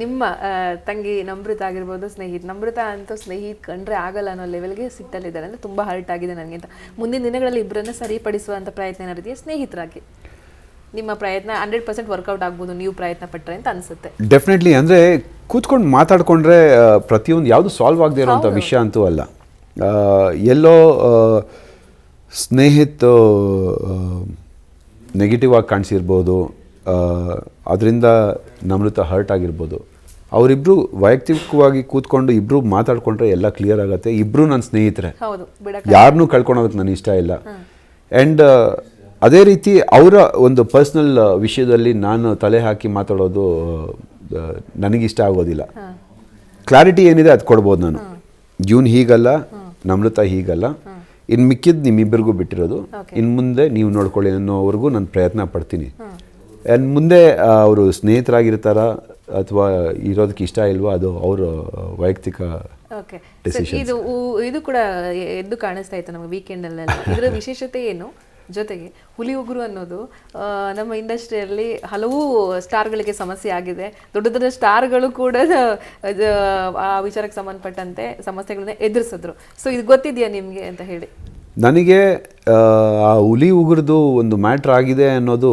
ನಿಮ್ಮ ತಂಗಿ ನಮ್ರತ ಆಗಿರ್ಬೋದು ಸ್ನೇಹಿತ್ ನಮ್ರತ ಅಂತೂ ಸ್ನೇಹಿತ್ ಕಂಡ್ರೆ ಆಗಲ್ಲ ಅನ್ನೋ ಲೆವೆಲ್ಗೆ ಸಿಟ್ಟಲ್ಲಿದ್ದಾರೆ ಅಂದ್ರೆ ತುಂಬಾ ಹರ್ಟ್ ಆಗಿದೆ ನನಗೆ ಅಂತ. ಮುಂದಿನ ದಿನಗಳಲ್ಲಿ ಇಬ್ಬರನ್ನ ಸರಿಪಡಿಸುವಂತ ಪ್ರಯತ್ನ ಏನಾರಿದೆಯಾ ಸ್ನೇಹಿತರಾಗಿ. ನಿಮ್ಮ ಪ್ರಯತ್ನ ಹಂಡ್ರೆಡ್ ಪರ್ಸೆಂಟ್ ವರ್ಕೌಟ್ ಆಗ್ಬೋದು ನೀವು ಪ್ರಯತ್ನ ಪಟ್ಟರೆ ಅಂತ ಅನ್ಸುತ್ತೆ. ಡೆಫಿನೆಟ್ಲಿ ಅಂದರೆ ಕೂತ್ಕೊಂಡು ಮಾತಾಡಿಕೊಂಡ್ರೆ ಪ್ರತಿಯೊಂದು ಯಾವುದು ಸಾಲ್ವ್ ಆಗದೆ ಇರೋಂಥ ವಿಷಯ ಅಂತೂ ಅಲ್ಲ. ಎಲ್ಲೋ ಸ್ನೇಹಿತ ನೆಗೆಟಿವ್ ಆಗಿ ಕಾಣಿಸಿರ್ಬೋದು ಅದರಿಂದ ನಮೃತ ಹರ್ಟ್ ಆಗಿರ್ಬೋದು. ಅವರಿಬ್ರು ವೈಯಕ್ತಿಕವಾಗಿ ಕೂತ್ಕೊಂಡು ಇಬ್ರು ಮಾತಾಡ್ಕೊಂಡ್ರೆ ಎಲ್ಲ ಕ್ಲಿಯರ್ ಆಗುತ್ತೆ. ಇಬ್ರು ನನ್ನ ಸ್ನೇಹಿತರೆ. ಯಾರನ್ನೂ ಕಳ್ಕೊಳೋದಕ್ಕೆ ನನಗೆ ಇಷ್ಟ ಇಲ್ಲ. ಆ್ಯಂಡ್ ಅದೇ ರೀತಿ ಅವರ ಒಂದು ಪರ್ಸ್ನಲ್ ವಿಷಯದಲ್ಲಿ ನಾನು ತಲೆ ಹಾಕಿ ಮಾತಾಡೋದು ನನಗಿಷ್ಟ ಆಗೋದಿಲ್ಲ. ಕ್ಲಾರಿಟಿ ಏನಿದೆ ಅದು ಕೊಡ್ಬೋದು ನಾನು. ಜೂನ್ ಹೀಗಲ್ಲ ನಮ್ರತ ಹೀಗಲ್ಲ. ಇನ್ನು ಮಿಕ್ಕಿದ್ದು ನಿಮ್ಮಿಬ್ಬರಿಗೂ ಬಿಟ್ಟಿರೋದು. ಇನ್ನು ಮುಂದೆ ನೀವು ನೋಡ್ಕೊಳ್ಳಿ ಅನ್ನೋವರೆಗೂ ನಾನು ಪ್ರಯತ್ನ ಪಡ್ತೀನಿ. ಆ್ಯಂಡ್ ಮುಂದೆ ಅವರು ಸ್ನೇಹಿತರಾಗಿರ್ತಾರ ಅಥವಾ ಇರೋದಕ್ಕೆ ಇಷ್ಟ ಇಲ್ವಾ? ಅದು ಅವರ ವೈಯಕ್ತಿಕ ಓಕೆ ಇದು ಇದು ಕೂಡ ಎದ್ದು ಕಾಣಿಸ್ತಾ ಇತ್ತು ನಮಗೆ ವೀಕೆಂಡ್ ಅಲ್ಲೆಲ್ಲ ಇದರ ವಿಶೇಷತೆ ಏನು? ಜೊತೆಗೆ ಹುಲಿ ಉಗುರು ಅನ್ನೋದು ನಮ್ಮ ಇಂಡಸ್ಟ್ರಿಯಲ್ಲಿ ಹಲವು ಸ್ಟಾರ್ಗಳಿಗೆ ಸಮಸ್ಯೆ ಆಗಿದೆ. ದೊಡ್ಡ ದೊಡ್ಡ ಸ್ಟಾರ್ಗಳು ಕೂಡ ಆ ವಿಚಾರಕ್ಕೆ ಸಂಬಂಧಪಟ್ಟಂತೆ ಸಮಸ್ಯೆಗಳನ್ನ ಎದುರಿಸಿದ್ರು. ಸೊ ಇದು ಗೊತ್ತಿದೆಯಾ ನಿಮಗೆ ಅಂತ ಹೇಳಿ. ನನಗೆ ಆ, ಹುಲಿ ಉಗುರ್ದು ಒಂದು ಮ್ಯಾಟ್ರ್ ಆಗಿದೆ ಅನ್ನೋದು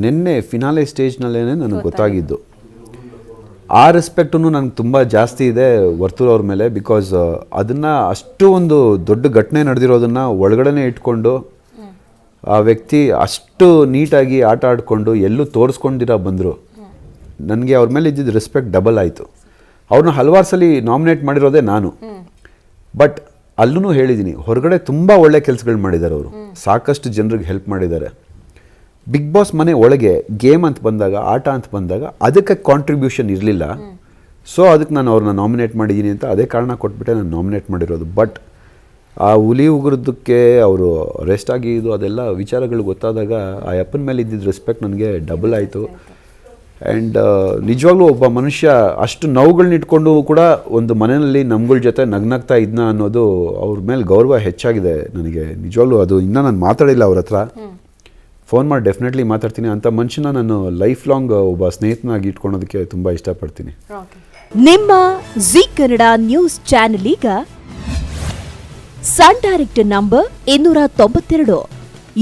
ನಿನ್ನೆ ಫಿನಾಲೆ ಸ್ಟೇಜ್ನಲ್ಲೇ ನನಗೆ ಗೊತ್ತಾಗಿದ್ದು. ಆ ರೆಸ್ಪೆಕ್ಟೂ ನನಗೆ ತುಂಬ ಜಾಸ್ತಿ ಇದೆ ವರ್ತೂರ್ ಅವ್ರ ಮೇಲೆ ಬಿಕಾಸ್ ಅದನ್ನು ಅಷ್ಟು ಒಂದು ದೊಡ್ಡ ಘಟನೆ ನಡೆದಿರೋದನ್ನು ಒಳಗಡೆ ಇಟ್ಕೊಂಡು ಆ ವ್ಯಕ್ತಿ ಅಷ್ಟು ನೀಟಾಗಿ ಆಟ ಆಡಿಕೊಂಡು ಎಲ್ಲೂ ತೋರಿಸ್ಕೊಂಡಿರ ಬಂದರು. ನನಗೆ ಅವ್ರ ಮೇಲೆ ಇದ್ದಿದ್ದು ರೆಸ್ಪೆಕ್ಟ್ ಡಬಲ್ ಆಯಿತು. ಅವ್ರನ್ನ ಹಲವಾರು ಸಲ ನಾಮಿನೇಟ್ ಮಾಡಿರೋದೇ ನಾನು. ಬಟ್ ಅಲ್ಲೂ ಹೇಳಿದ್ದೀನಿ ಹೊರಗಡೆ ತುಂಬ ಒಳ್ಳೆ ಕೆಲಸಗಳು ಮಾಡಿದ್ದಾರೆ ಅವರು. ಸಾಕಷ್ಟು ಜನರಿಗೆ ಹೆಲ್ಪ್ ಮಾಡಿದ್ದಾರೆ ಬಿಗ್ ಬಾಸ್ ಮನೆ ಒಳಗೆ ಗೇಮ್ ಅಂತ ಬಂದಾಗ ಆಟ ಅಂತ ಬಂದಾಗ ಅದಕ್ಕೆ ಕಾಂಟ್ರಿಬ್ಯೂಷನ್ ಇರಲಿಲ್ಲ. ಸೊ ಅದಕ್ಕೆ ನಾನು ಅವ್ರನ್ನ ನಾಮಿನೇಟ್ ಮಾಡಿದ್ದೀನಿ ಅಂತ ಅದೇ ಕಾರಣ ಕೊಟ್ಬಿಟ್ಟೆ ನಾನು ನಾಮಿನೇಟ್ ಮಾಡಿರೋದು. ಬಟ್ ಆ ಹುಲಿ ಉಗುರದಕ್ಕೆ ಅವರು ರೆಸ್ಟ್ ಆಗಿ ಇದು ಅದೆಲ್ಲ ವಿಚಾರಗಳು ಗೊತ್ತಾದಾಗ ಆ ಅಪ್ಪನ ಮೇಲೆ ಇದ್ದಿದ್ದ ರೆಸ್ಪೆಕ್ಟ್ ನನಗೆ ಡಬಲ್ ಆಯಿತು. ಆ್ಯಂಡ್ ನಿಜವಾಗ್ಲೂ ಒಬ್ಬ ಮನುಷ್ಯ ಅಷ್ಟು ನೋವುಗಳನ್ನ ಇಟ್ಕೊಂಡು ಕೂಡ ಒಂದು ಮನೆಯಲ್ಲಿ ನಮ್ಗಳ ಜೊತೆ ನಗ್ನಗ್ತಾ ಇದ್ನ ಅನ್ನೋದು ಅವ್ರ ಮೇಲೆ ಗೌರವ ಹೆಚ್ಚಾಗಿದೆ ನನಗೆ. ನಿಜವಾಗ್ಲೂ ಅದು ಇನ್ನೂ ನಾನು ಮಾತಾಡಿಲ್ಲ ಅವ್ರ ಹತ್ರ. ಫೋನ್ ಮಾಡಿ ಡೆಫಿನೆಟ್ಲಿ ಮಾತಾಡ್ತೀನಿ. ಅಂತ ಮನುಷ್ಯನ ನಾನು ಲೈಫ್ ಲಾಂಗ್ ಒಬ್ಬ ಸ್ನೇಹಿತನಾಗಿ ಇಟ್ಕೊಳೋದಕ್ಕೆ ತುಂಬ ಇಷ್ಟಪಡ್ತೀನಿ. ನಿಮ್ಮ ಜಿ ಕನ್ನಡ ನ್ಯೂಸ್ ಚಾನೆಲ್ ಈಗ ಸನ್ ಡೈರೆಕ್ಟ್ ನಂಬರ್ ಇನ್ನೂರ ತೊಂಬತ್ತೆರಡು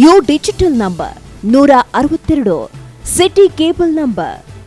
ಯು ಡಿಜಿಟಲ್ ನಂಬರ್ ನೂರ ಅರವತ್ತೆರಡು ಸಿಟಿ ಕೇಬಲ್ ನಂಬರ್